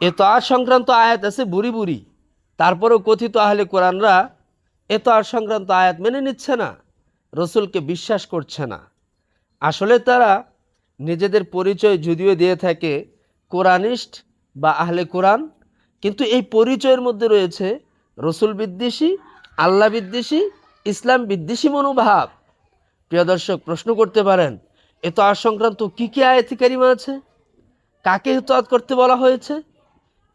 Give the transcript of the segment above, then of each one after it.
এ তো আর সংক্রান্ত আয়াত আছে বুড়ি বুড়ি। তারপরেও কথিত আহলে কোরআনরা আর সংক্রান্ত আয়াত মেনে নিচ্ছে না, রসুলকে বিশ্বাস করছে না। আসলে তারা নিজেদের পরিচয় যদিও দিয়ে থাকে কোরআনিস্ট বা আহলে কোরআন, কিন্তু এই পরিচয়ের মধ্যে রয়েছে রসুল বিদ্বেষী, আল্লাহ বিদ্বেষী, ইসলাম বিদ্বেষী মনোভাব। প্রিয় দর্শক, প্রশ্ন করতে পারেন এ তো আর সংক্রান্ত কী কী আয়াতিকারিমা আছে? কাকে হেতোয়াত করতে বলা হয়েছে?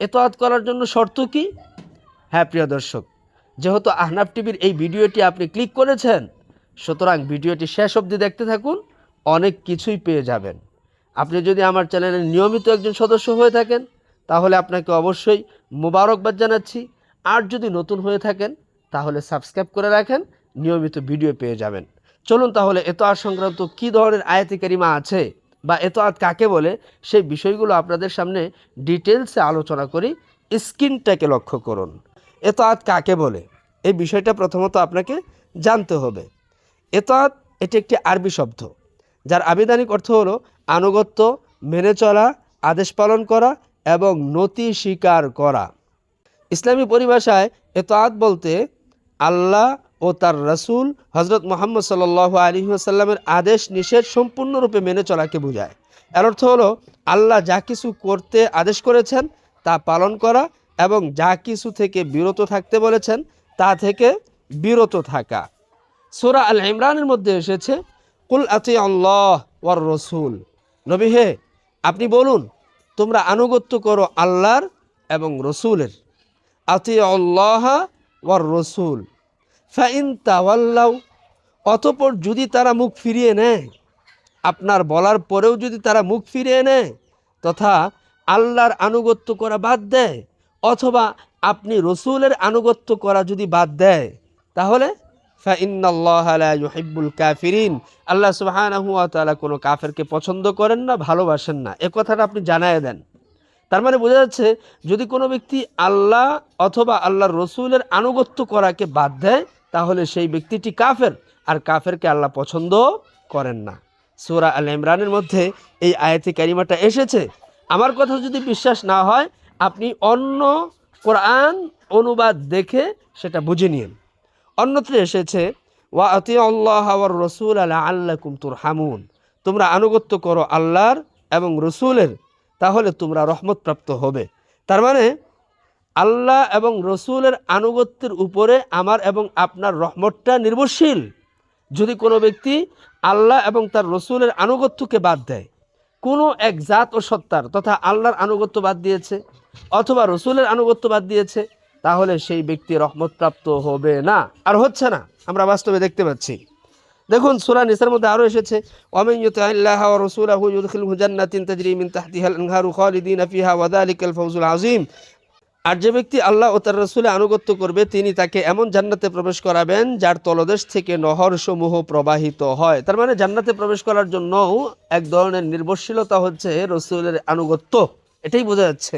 এতোয়াত করার জন্য শর্ত কি? হ্যাঁ প্রিয় দর্শক, যেহেতু আহনাব টিভির এই ভিডিওটি আপনি ক্লিক করেছেন, সুতরাং ভিডিওটি শেষ অবধি দেখতে থাকুন, অনেক কিছুই পেয়ে যাবেন। আপনি যদি আমার চ্যানেলের নিয়মিত একজন সদস্য হয়ে থাকেন, তাহলে আপনাকে অবশ্যই মোবারকবাদ জানাচ্ছি। আর যদি নতুন হয়ে থাকেন, তাহলে সাবস্ক্রাইব করে রাখেন, নিয়মিত ভিডিও পেয়ে যাবেন। চলুন তাহলে এত আর সংক্রান্ত কী ধরনের আয়াতিকারিমা আছে বা এত আত কাকে বলে? সেই বিষয়গুলো আপনাদের সামনে ডিটেলসে আলোচনা করি। স্ক্রিনটাকে লক্ষ্য করুন। এত আত কাকে বলে? এই বিষয়টা প্রথমত আপনাকে জানতে হবে। এতাত এটি একটি আরবি শব্দ, যার আবিধানিক অর্থ হলো আনুগত্য, মেনে চলা, আদেশ পালন করা এবং নতি স্বীকার করা। ইসলামী পরিভাষায় এতাত বলতে আল্লাহ ও তার রসুল হজরত মোহাম্মদ সাল আলী আসাল্লামের আদেশ নিষেধ সম্পূর্ণরূপে মেনে চলাকে বোঝায়। এর অর্থ হলো, আল্লাহ যা কিছু করতে আদেশ করেছেন তা পালন করা এবং যা কিছু থেকে বিরত থাকতে বলেছেন তা থেকে বিরত থাকা। সোরা আল ইমরানের মধ্যে এসেছে, কুল আতি আল্লাহ ওয়ার রসুল। নবী হে, আপনি বলুন, তোমরা আনুগত্য করো আল্লাহর এবং রসুলের। আতি আল্লাহ ওয়ার রসুল। ফাইন তাওয়াল্লাও অতপর যদি তারা মুখ ফিরিয়ে নেয়, আপনার বলার পরেও যদি তারা মুখ ফিরিয়ে নেয়, তথা আল্লাহর আনুগত্য করা বাদ দেয়, অথবা আপনি রসুলের আনুগত্য করা যদি বাদ দেয়, তাহলে ফাইনাল্লাহিবুল কাফিরিন। আল্লাহ সুবাহানাহু তাআলা কোনো কাফেরকে পছন্দ করেন না, ভালোবাসেন না। এ কথাটা আপনি জানায় দেন। তার মানে বোঝা যাচ্ছে, যদি কোনো ব্যক্তি আল্লাহ অথবা আল্লাহর রসুলের আনুগত্য করাকে বাদ দেয় তাহলে সেই ব্যক্তিটি কাফের, আর কাফেরকে আল্লাহ পছন্দ করেন না। সুরা আল ইমরানের মধ্যে এই আয়াতি কারিমাটা এসেছে। আমার কথা যদি বিশ্বাস না হয়, আপনি অন্য কোরআন অনুবাদ দেখে সেটা বুঝে নিন। অন্যত্র এসেছে, ওয়া আতি আল্লাহ আওয়ার রসুল আলা আল্লাহ কুমতুর হামুন তোমরা আনুগত্য করো আল্লাহর এবং রসুলের, তাহলে তোমরা রহমতপ্রাপ্ত হবে। তার মানে আল্লাহ এবং রসুলের আনুগত্যের উপরে আমার এবং আপনার রহমতটা নির্ভরশীল। যদি কোনো ব্যক্তি আল্লাহ এবং তার রসুলের আনুগত্যকে বাদ দেয়, কোনো এক জাত ও সত্তার তথা আল্লাহর আনুগত্য বাদ দিয়েছে অথবা রসুলের আনুগত্য বাদ দিয়েছে, তাহলে সেই ব্যক্তি রহমতপ্রাপ্ত হবে না। আর হচ্ছে না, আমরা বাস্তবে দেখতে পাচ্ছি। দেখুন, সুরা নিসার মধ্যে আরও এসেছে, ওয়ামিন ইউতিল্লাহ ওয়া রাসূলাহু ইউদখিলহু জান্নাতিন তাজরি মিন তাহতিহাল আনহারু খালিদিনা ফিহা ওয়া যালিকাল ফাওজুল আযীম। আর যে ব্যক্তি আল্লাহ ও তার রসুলে আনুগত্য করবে, তিনি তাকে এমন জান্নাতে প্রবেশ করাবেন যার তলদেশ থেকে নহর সমূহ প্রবাহিত হয়। তার মানে জান্নাতে প্রবেশ করার জন্যও এক ধরনের নির্ভরশীলতা হচ্ছে রসুলের আনুগত্য। এটাই বোঝা যাচ্ছে।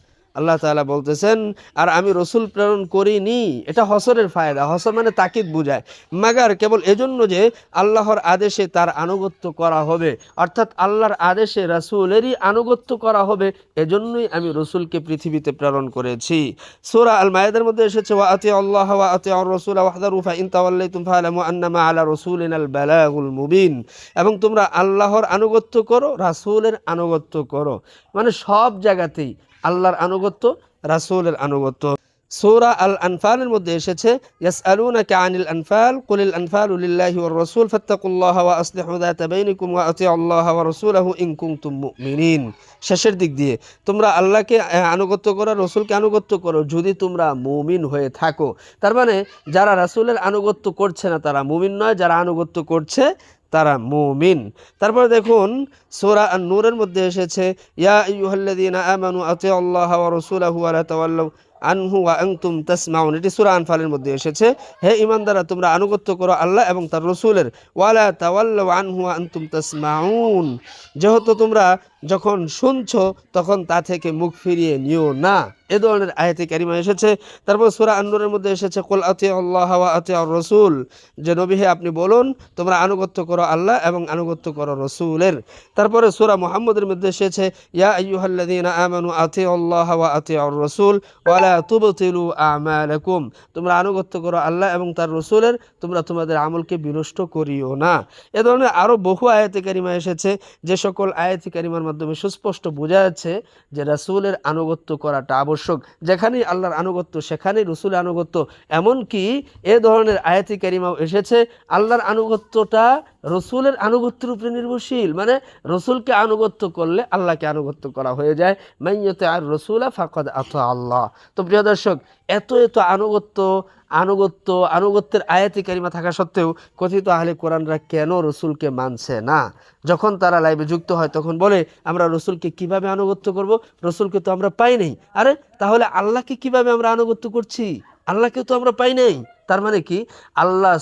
আল্লাহ তাআলা বলতেছেন, আর আমি রসুল প্রেরণ করিনি। এটা হসরের ফায়দা। হসর মানে তাকিদ বুঝায়। মাগার কেবল এজন্য যে আল্লাহর আদেশে তার আনুগত্য করা হবে। অর্থাৎ আল্লাহর আদেশে রাসূলেরই আনুগত্য করা হবে। এজন্যই আমি রসুলকে পৃথিবীতে প্রেরণ করেছি। সূরা আল মায়েদের মধ্যে এসেছে, ওয়া আতি আল্লাহ ওয়া আতি আর রসুল ওয়াহদারু ফা ইন তাওয়াল্লাইতুম ফালামু আন্নামা আলা রাসূলিনাল বালাগুল মুবিন। এবং তোমরা আল্লাহর আনুগত্য করো, রাসূলের আনুগত্য করো। মানে সব জায়গাতেই আল্লাহর আনুগত্য, রাসূলের আনুগত্য। সূরা আল আনফালের মধ্যে এসেছে, ইয়াসআলুনাকা আনিল আনফাল, কুলিল আনফালু লিল্লাহি ওয়ার রাসূল, ফাত্তাকুল্লাহা ওয়া আসলিহু যাতা বাইনিকুম ওয়া আতিউল্লাহা ওয়া রাসূলাহু ইন কুনতুম মুমিনিন। শেষের দিক দিয়ে, তোমরা আল্লাহকে আনুগত্য করো, রসুলকে আনুগত্য করো, যদি তোমরা মুমিন হয়ে থাকো। তার মানে যারা রাসূলের আনুগত্য করছে না, তারা মুমিন নয়, যারা আনুগত্য করছে তারা মুমিন। তারপরে দেখুন, সোরা আন-নূরের মধ্যে এসেছে, ইয়া আইয়ুহাল্লাযীনা আমানু আতিউল্লাহা আল্লাহ রাসূলাহু ওয়া লা তাওয়াল্লাউ। আনহু ওয়া আনতুম তাসমাউন। এটি সূরা আনফালের মধ্যে এসেছে। হে ঈমানদাররা, তোমরা আনুগত্য করো আল্লাহ এবং তার রসুলের। ওয়ালা তাওয়াল্লাউ আনহু আনতুম তাসমাউন। যেহেতু তোমরা যখন শুনছো, তখন তা থেকে মুখ ফিরিয়ে নিও না। এ ধরনের আয়াতে কারিমা এসেছে। তারপর সুরা আন্নুরের মধ্যে এসেছে, কুল আতি আল্লাহ ওয়া আতি আর রসুল। যে নবী আপনি বলুন, তোমরা আনুগত্য করো আল্লাহ এবং আনুগত্য করো রসুলের। তারপরে সুরা মুহাম্মদের মধ্যে এসেছে, ইয়া আইয়ুহাল্লাযীনা আমানু আতি আল্লাহ ওয়া আতি আর রসুল। ওয়ালা তুবতিলু আমালাকুম। তোমরা আনুগত্য করো আল্লাহ এবং তার রসুলের, তোমরা তোমাদের আমলকে বিনষ্ট করিও না। এ ধরনের আরও বহু আয়াতে কারিমা এসেছে, যে সকল আয়াতি কারিমার মাধ্যমে সুস্পষ্ট বোঝা যাচ্ছে যে রাসূলের আনুগত্য করাটা আবশ্যক। যেখানেই আল্লাহর আনুগত্য, সেখানেই রসুলের আনুগত্য। এমনকি এ ধরনের আয়াতি কারিমাও এসেছে, আল্লাহর আনুগত্যটা রসুলের আনুগত্যের উপরে নির্ভরশীল। মানে রসুলকে আনুগত্য করলে আল্লাহকে আনুগত্য করা হয়ে যায়। মাইয়তে আর রসুলা ফাকদ আত আল্লাহ। তো প্রিয় দর্শক, এত এত আনুগত্য আনুগত্য, আনুগত্যের আয়াতি কারিমা থাকা সত্ত্বেও কথিত আহলে কোরআনরা কেন রসুলকে মানছে না? যখন তারা লাইভে যুক্ত হয়, তখন বলে, আমরা রসুলকে কীভাবে আনুগত্য করব? রসুলকে তো আমরা পাই নাই। আরে, তাহলে আল্লাহকে কীভাবে আমরা আনুগত্য করছি? আল্লাহকে তো আমরা পাই নাই। তার মানে কি? আল্লাহ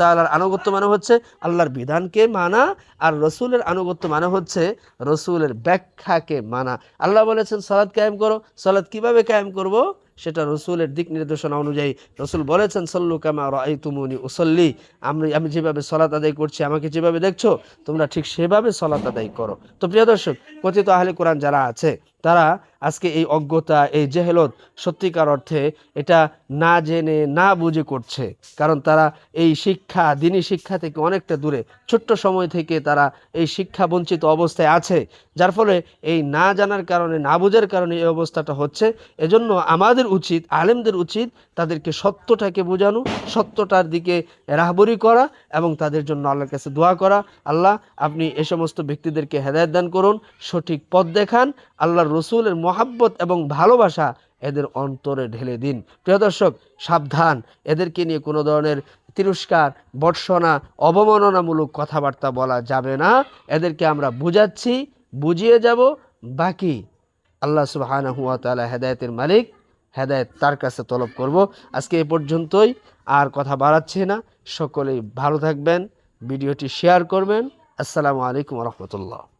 তাআলার আনুগত্য মানে হচ্ছে আল্লাহর বিধানকে মানা আর রসুলের আনুগত্য মানে হচ্ছে রসুলের ব্যাখ্যাকে মানা। আল্লাহ বলেছেন সালাদ কায়েম করো। সালাদ কীভাবে কায়েম করব? সেটা রসুলের দিক নির্দেশনা অনুযায়ী। রসুল বলেছেন, সল্লু কামা রাই তুমুনি উসল্লি। আমি আমি যেভাবে সলাত আদায় করছি, আমাকে যেভাবে দেখছ, তোমরা ঠিক সেভাবে সলাত আদায় করো। তো প্রিয় দর্শক, কথিত আহলে কোরআন যারা আছে তারা আজকে এই অজ্ঞতা, এই জেহেলত সত্যিকার অর্থে এটা না জেনে, না বুঝে করছে। কারণ তারা এই শিক্ষা, দিনী শিক্ষা থেকে অনেকটা দূরে। ছোট্ট সময় থেকে তারা এই শিক্ষা বঞ্চিত অবস্থায় আছে। যার ফলে এই না জানার কারণে, না বোঝার কারণে এই অবস্থাটা হচ্ছে। এজন্য আমাদের উচিত, আলেমদের উচিত তাদেরকে সত্যটাকে বোঝানো, সত্যটার দিকে রাহবরি করা এবং তাদের জন্য আল্লাহর কাছে দোয়া করা। আল্লাহ, আপনি এ সমস্ত ব্যক্তিদেরকে হেদায়ত দান করুন, সঠিক পথ দেখান। আল্লাহর রসুলের মহাব্বত এবং ভালোবাসা এদের অন্তরে ঢেলে দিন। প্রিয় দর্শক, সাবধান। এদেরকে নিয়ে কোনো ধরনের তিরস্কার বর্ষনা অবমাননামূলক কথাবার্তা বলা যাবে না। এদেরকে আমরা বুঝাচ্ছি, বুঝিয়ে যাব। বাকি আল্লাহ সুবহানাহু ওয়া তাআলা হেদায়েতের মালিক, হেদায়েত তার কাছে তলব করব। আজকে এ পর্যন্তই, আর কথা বাড়াচ্ছি না। সকলেই ভালো থাকবেন, ভিডিওটি শেয়ার করবেন। আসসালামু আলাইকুম রহমতুল্লাহ।